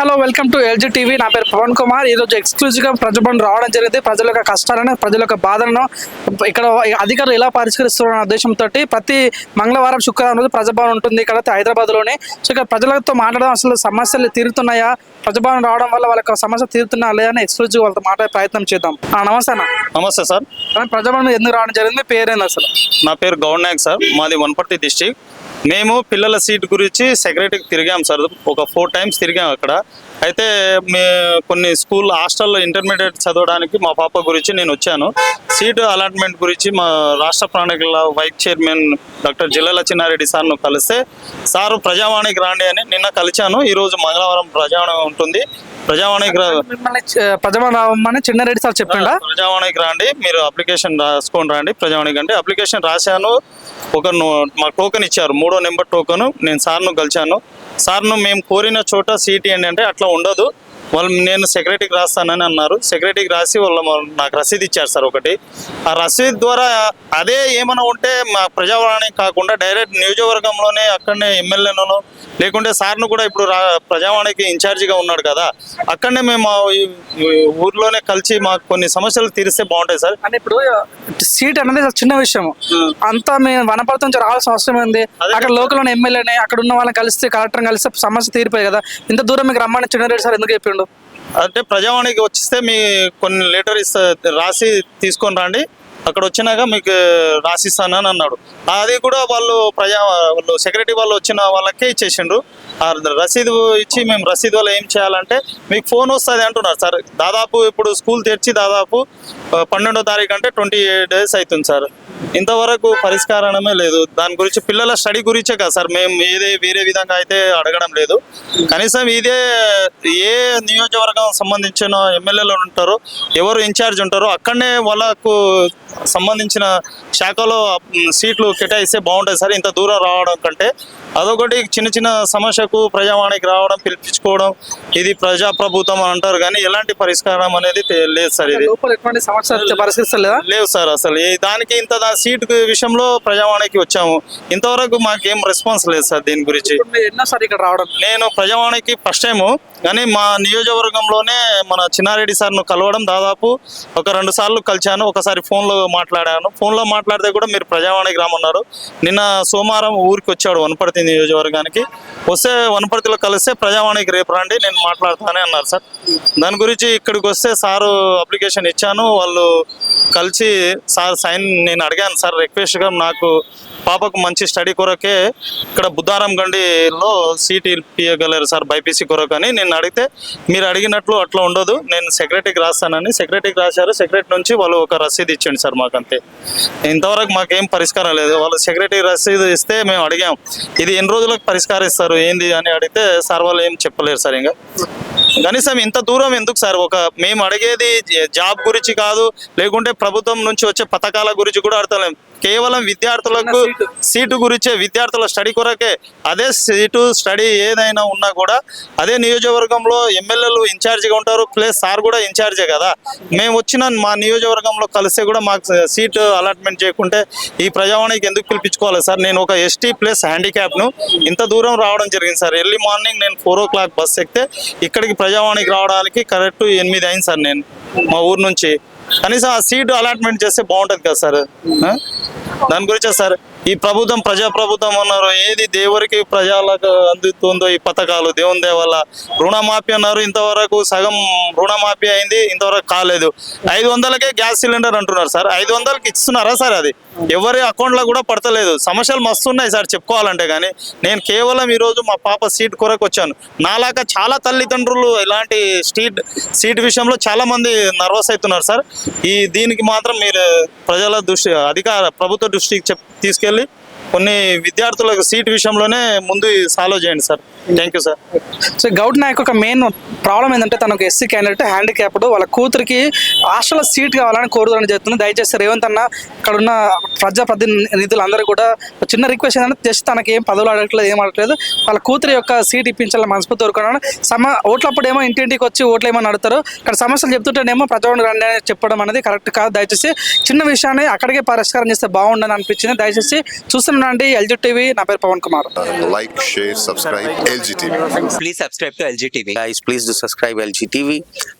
Hello welcome to LG TV. నా పేరు పవన్ కుమార్. ఈ రోజు ఎక్స్క్లూజివ్గా ప్రజాభవన్ రావడం జరిగింది. ప్రజల యొక్క కష్టాలను ప్రజల యొక్క బాధలను ఇక్కడ అధికారులు ఎలా పరిష్కరిస్తున్న ఉద్దేశంతో ప్రతి మంగళవారం శుక్రవారం రోజు ప్రజాభవన్ ఉంటుంది. ఇక్కడ హైదరాబాద్లోనే సో ఇక్కడ ప్రజలతో మాట్లాడడం అసలు సమస్యలు తీరుతున్నాయా? ప్రజాభవన్ రావడం వల్ల వాళ్ళ సమస్య తీరుతున్నాయా లేదా అని ఎక్స్క్లూజివ్ వాళ్ళతో మాట్లాడే ప్రయత్నం చేద్దాం. నమస్తే అన్న. నమస్తే సార్. ప్రజాభవన్ ఎందుకు రావడం జరిగింది? పేరేంది అసలు? నా పేరు గౌడ్ నాయక్ సార్. మాది వనపర్తి డిస్టిక్ మేము పిల్లల సీట్ గురించి సెక్రటరీకి తిరిగాం సార్. ఒక ఫోర్ టైమ్స్ తిరిగాం అక్కడ. అయితే మే కొన్ని స్కూల్ హాస్టల్లో ఇంటర్మీడియట్ చదవడానికి మా పాప గురించి నేను వచ్చాను. సీటు అలాట్మెంట్ గురించి మా రాష్ట్ర ప్రణాళికల vice chairman doctor Jillela Chinnareddy సార్ను కలిస్తే సారు ప్రజావాణికి రాండి అని నిన్న కలిశాను ఈరోజు మంగళవారం ప్రజావాణి ఉంటుంది. ప్రజావాణికి చిన్నారెడ్డి సార్ చెప్పిండా? ప్రజావాణికి రండి మీరు అప్లికేషన్ రాసుకొని రండి ప్రజావాణికి అంటే అప్లికేషన్ రాశాను. ఒక ను- మా టోకెన్ ఇచ్చారు. మూడో నెంబర్ టోకెన్ నేను సార్ను కలిశాను సార్ను మేము కోరిన చోట సీట్ ఏంటి అంటే అట్లా ఉండదు. వాళ్ళు నేను సెక్రటరీకి రాస్తానని అన్నారు. సెక్రటరీకి రాసి వాళ్ళు నాకు రసీదు ఇచ్చారు సార్ ఒకటి. ఆ రసీదు ద్వారా అదే ఏమైనా ఉంటే మా ప్రజావాణి కాకుండా డైరెక్ట్ నియోజకవర్గంలోనే అక్కడనే ఎమ్మెల్యేలను లేకుంటే సార్ను కూడా ఇప్పుడు ప్రజావాణికి ఇన్ఛార్జిగా ఉన్నాడు కదా. అక్కడనే మేము ఊర్లోనే కలిసి మాకు కొన్ని సమస్యలు తీరిస్తే బాగుంటాయి సార్. అంటే ఇప్పుడు సీట్ అనేది చిన్న విషయం. అంతా మేము వనపర్తి నుంచి రావాల్సిన అవసరం అదే అక్కడ లోకల్ ఉన్న ఎమ్మెల్యేని అక్కడ ఉన్న వాళ్ళని కలిస్తే కలెక్టర్ కలిస్తే సమస్య తీరిపోయి కదా. ఇంత దూరం మీకు రమ్మని చిన్నారెడ్డి సార్ ఎందుకు చెప్పిండు అంటే ప్రజావాణికి వచ్చిస్తే మీ కొన్ని లెటర్ ఇస్తా రాసి తీసుకొని రండి. అక్కడ వచ్చినాక మీకు రాసిస్తానని అన్నాడు. అది కూడా వాళ్ళు ప్రజా వాళ్ళు సెక్రటరీ వాళ్ళు వచ్చిన వాళ్ళకే ఇచ్చేసిండ్రు. ఆ రసీదు ఇచ్చి మేము రసీదు వల్ల ఏం చేయాలంటే మీకు ఫోన్ వస్తుంది అంటున్నారు సార్. దాదాపు ఇప్పుడు స్కూల్ తెరిచి దాదాపు పన్నెండో తారీఖు అంటే ట్వంటీ ఎయిట్ డేస్ అవుతుంది సార్. ఇంతవరకు పరిష్కారమే లేదు. దాని గురించి పిల్లల స్టడీ గురించే కదా సార్. మేము ఏదే వేరే విధంగా అయితే అడగడం లేదు. కనీసం ఇదే ఏ నియోజకవర్గం సంబంధించిన ఎమ్మెల్యేలు ఉంటారో ఎవరు ఇన్ఛార్జ్ ఉంటారో అక్కడనే వాళ్ళకు సంబంధించిన శాఖలో సీట్లు కేటాయిస్తే బాగుంటుంది సార్. ఇంత దూరం రావడం కంటే అదొకటి చిన్న చిన్న సమస్యకు ప్రజావాణికి రావడం పిలిపించుకోవడం ఇది ప్రజాప్రభుత్వం అని అంటారు కానీ ఎలాంటి పరిష్కారం అనేది లేదు సార్ ఇది. లేవు సార్ అసలు. దానికి ఇంత సీట్ విషయంలో ప్రజావాణికి వచ్చాము. ఇంతవరకు మాకేం రెస్పాన్స్ లేదు సార్ దీని గురించి. నేను ప్రజావాణికి ఫస్ట్ టైము కానీ మా నియోజకవర్గంలోనే మన చిన్నారెడ్డి సార్ను కలవడం దాదాపు ఒక రెండు సార్లు కలిశాను ఒకసారి ఫోన్లో మాట్లాడాను. ఫోన్లో మాట్లాడితే కూడా మీరు ప్రజావాణికి రామన్నారు నిన్న సోమవారం ఊరికి వచ్చాడు వనపర్తి నియోజకవర్గానికి. వస్తే వనపర్తిలో కలిస్తే ప్రజావాణికి రేపు రండి నేను మాట్లాడతానే అన్నారు సార్. దాని గురించి ఇక్కడికి వస్తే సారు అప్లికేషన్ ఇచ్చాను. వాళ్ళు కలిసి సార్ సైన్ నేను అడిగాను సార్ రిక్వెస్ట్గా నాకు పాపకు మంచి స్టడీ కొరకే ఇక్కడ బుద్ధారం గండిలో సీట్ ఇప్పించగలరు సార్ బైపీసీ కొరకు అని. నేను అడిగితే మీరు అడిగినట్లు అట్లా ఉండదు. నేను సెక్రటరీకి రాస్తానని. సెక్రటరీకి రాశారు. సెక్రటరీ నుంచి వాళ్ళు ఒక రసీదు ఇచ్చింది సార్ మాకు అంతే ఇంతవరకు మాకేం పరిష్కారం లేదు. వాళ్ళు సెక్రటరీ రసీదు ఇస్తే మేము అడిగాం. ఇది ఎన్ని రోజులకు పరిష్కరిస్తారు ఏంది అని అడిగితే సార్ వాళ్ళు ఏం చెప్పలేరు సార్ ఇంకా. కనీసం ఇంత దూరం ఎందుకు సార్? ఒక మేము అడిగేది జాబ్ గురించి కాదు. లేకుంటే ప్రభుత్వం నుంచి వచ్చే పథకాల గురించి కూడా అడతలేం కేవలం విద్యార్థులకు సీటు. గురించే విద్యార్థుల స్టడీ కొరకే అదే సీటు స్టడీ ఏదైనా ఉన్నా కూడా అదే నియోజకవర్గంలో ఎమ్మెల్యేలు ఇన్ఛార్జిగా ఉంటారు ప్లస్ సార్ కూడా ఇన్ఛార్జే కదా. మేము వచ్చిన మా నియోజకవర్గంలో కలిస్తే కూడా మాకు సీటు అలాట్మెంట్ చేయకుంటే ఈ ప్రజావాణికి ఎందుకు పిలిపించుకోవాలి సార్? నేను ఒక ఎస్టీ ప్లస్ హ్యాండిక్యాప్ను ఇంత దూరం రావడం జరిగింది సార్. ఎర్లీ మార్నింగ్ నేను ఫోర్ ఓ క్లాక్ బస్ ఎక్కితే ఇక్కడికి ప్రజావాణికి రావడానికి కరెక్ట్ ఎనిమిది అయింది సార్ నేను మా ఊరు నుంచి. కనీసం ఆ సీటు అలాట్మెంట్ చేస్తే బాగుంటుంది కదా సార్ దాని గురించే సార్. ఈ ప్రభుత్వం ప్రజా ప్రభుత్వం అన్నారు ఏది దేవుడికి ప్రజలకు అందుతుందో ఈ పథకాలు దేవుని దేవల్ల రుణమాఫీ అన్నారు. ఇంతవరకు సగం రుణమాఫీ అయింది ఇంతవరకు కాలేదు. ఐదు వందలకే గ్యాస్ సిలిండర్ అంటున్నారు సార్. ఐదు వందలకి ఇస్తున్నారా సార్ అది? ఎవరి అకౌంట్లో కూడా పడతలేదు. సమస్యలు మస్తున్నాయి సార్ చెప్పుకోవాలంటే కానీ. నేను కేవలం ఈరోజు మా పాప సీట్ కొరకు వచ్చాను. నాలాగా చాలా తల్లిదండ్రులు ఇలాంటి స్ట్రీట్ సీట్ విషయంలో చాలా మంది నర్వస్ అవుతున్నారు సార్. ఈ దీనికి మాత్రం మీరు ప్రజల దృష్టి అధికార ప్రభుత్వ దృష్టికి చెప్ తీసుకెళ్ళి కొన్ని విద్యార్థులకు సీట్ విషయంలోనే ముందు సాల్వ్ చేయండి sir. Thank you sir so Goud Naik ఒక మెయిన్ ప్రాబ్లం ఏంటంటే తనకు ఎస్సీ క్యాండిడేట్ హ్యాండిక్యాప్డ్ వాళ్ళ కూతురికి హాస్టల్ సీట్ కావాలని కోరుదని చెప్తుంది దయచేసి రేవంత్ అన్న ఇక్కడ ఉన్న ప్రజాప్రతినిధులు అందరూ కూడా చిన్న రిక్వెస్ట్ ఏంటంటే జస్ట్ తనకి ఏం పదవులు అడగట్లేదు ఏం అడగట్లేదు. వాళ్ళ కూతురి యొక్క సీట్ ఇప్పించాలని మనస్ఫూర్తి కోరుకున్నాను. సమ ఓట్లప్పుడు ఏమో ఇంటింటికి వచ్చి ఓట్లు ఏమో అడుగుతారు. ఇక్కడ సమస్యలు చెప్తుంటేనేమో ప్రజలను రండి అని చెప్పడం అనేది కరెక్ట్ కాదు. దయచేసి చిన్న విషయాన్ని అక్కడికే పరిష్కారం చేస్తే బాగుండని అనిపించింది. దయచేసి చూస్తున్న ఉండండి ఎల్జీ టీవీ నా పేరు Pavan Kumar like, share, subscribe, LGTV. Please subscribe to LG TV. Guys, please do subscribe LG TV.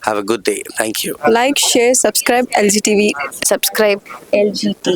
Have a good day. Thank you. like, share, subscribe LGTV. subscribe LGT.